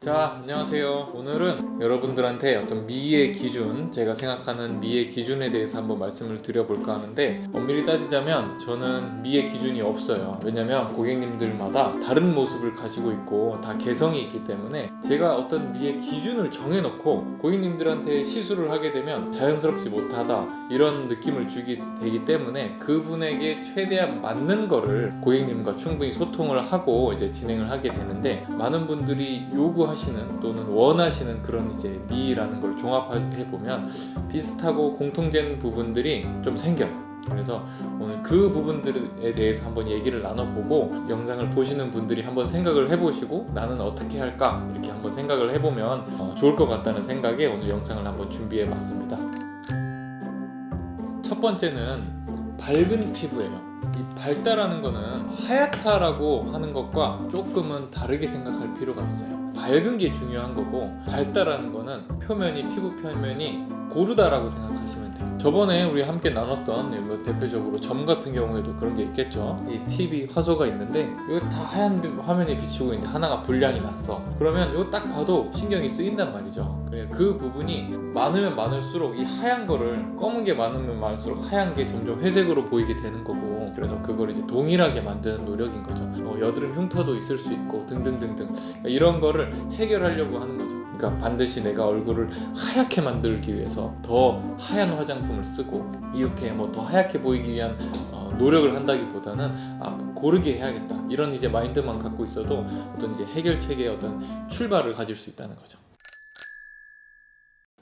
자, 안녕하세요. 오늘은 여러분들한테 어떤 미의 기준, 제가 생각하는 미의 기준에 대해서 한번 말씀을 드려볼까 하는데, 엄밀히 따지자면 저는 미의 기준이 없어요. 왜냐면 고객님들마다 다른 모습을 가지고 있고 다 개성이 있기 때문에 제가 어떤 미의 기준을 정해놓고 고객님들한테 시술을 하게 되면 자연스럽지 못하다 이런 느낌을 주기 되기 때문에 그분에게 최대한 맞는 거를 고객님과 충분히 소통을 하고 이제 진행을 하게 되는데 많은 분들이 요구 하시는 또는 원하시는 그런 이제 미라는 걸 종합해 보면 비슷하고 공통된 부분들이 좀 생겨요. 그래서 오늘 그 부분들에 대해서 한번 얘기를 나눠보고 영상을 보시는 분들이 한번 생각을 해보시고 나는 어떻게 할까 이렇게 한번 생각을 해보면 어, 좋을 것 같다는 생각에 오늘 영상을 한번 준비해 봤습니다. 첫 번째는 밝은 피부예요. 이 밝다라는 거는 하얗다라고 하는 것과 조금은 다르게 생각할 필요가 있어요. 밝은 게 중요한 거고 밝다라는 거는 표면이 피부 표면이 고르다라고 생각하시면 돼요. 저번에 우리 함께 나눴던 뭐 대표적으로 점 같은 경우에도 그런 게 있겠죠. 이 TV 화소가 있는데 이거 다 하얀 화면에 비치고 있는데 하나가 불량이 났어. 그러면 이거 딱 봐도 신경이 쓰인단 말이죠. 그래 그 부분이 많으면 많을수록 이 하얀 거를 검은 게 많으면 많을수록 하얀 게 점점 회색으로 보이게 되는 거고 그래서 그걸 이제 동일하게 만드는 노력인 거죠. 뭐 여드름 흉터도 있을 수 있고 등등등등 그러니까 이런 거를 해결하려고 하는 거죠. 그러니까 반드시 내가 얼굴을 하얗게 만들기 위해서 더 하얀 화장품을 쓰고 이렇게 뭐 더 하얗게 보이기 위한 어, 노력을 한다기보다는 아 고르게 해야겠다 이런 이제 마인드만 갖고 있어도 어떤 이제 해결책의 어떤 출발을 가질 수 있다는 거죠.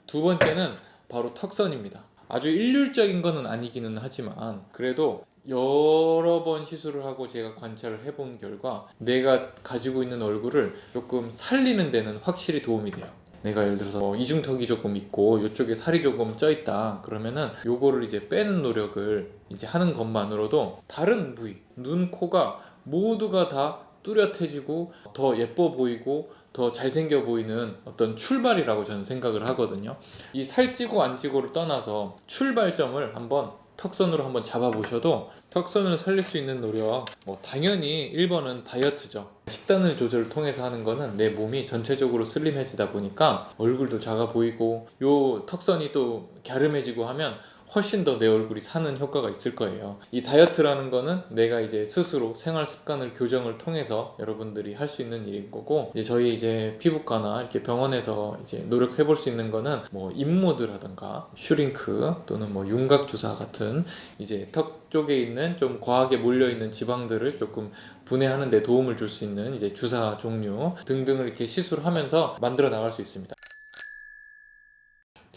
두 번째는 바로 턱선입니다. 아주 일률적인 거는 아니기는 하지만 그래도 여러 번 시술을 하고 제가 관찰을 해본 결과 내가 가지고 있는 얼굴을 조금 살리는 데는 확실히 도움이 돼요. 내가 예를 들어서 뭐 이중턱이 조금 있고 이쪽에 살이 조금 쪄 있다 그러면은 요거를 이제 빼는 노력을 이제 하는 것만으로도 다른 부위 눈 코가 모두가 다 뚜렷해지고 더 예뻐 보이고 더 잘생겨 보이는 어떤 출발이라고 저는 생각을 하거든요. 이 살찌고 안 찌고를 떠나서 출발점을 한번 턱선으로 한번 잡아보셔도 턱선을 살릴 수 있는 노력 뭐 당연히 1번은 다이어트죠. 식단을 조절을 통해서 하는 거는 내 몸이 전체적으로 슬림해지다 보니까 얼굴도 작아 보이고 요 턱선이 또 갸름해지고 하면 훨씬 더 내 얼굴이 사는 효과가 있을 거예요. 이 다이어트라는 거는 내가 이제 스스로 생활 습관을 교정을 통해서 여러분들이 할 수 있는 일인 거고 이제 저희 이제 피부과나 이렇게 병원에서 이제 노력해 볼 수 있는 거는 뭐 인모드라든가 슈링크 또는 뭐 윤곽 주사 같은 이제 턱 쪽에 있는 좀 과하게 몰려 있는 지방들을 조금 분해하는 데 도움을 줄 수 있는 이제 주사 종류 등등을 이렇게 시술하면서 만들어 나갈 수 있습니다.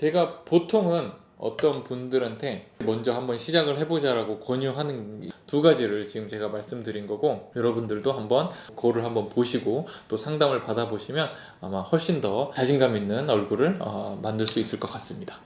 제가 보통은 어떤 분들한테 먼저 한번 시작을 해보자라고 권유하는 두 가지를 지금 제가 말씀드린 거고 여러분들도 한번 그거를 한번 보시고 또 상담을 받아보시면 아마 훨씬 더 자신감 있는 얼굴을 어, 만들 수 있을 것 같습니다.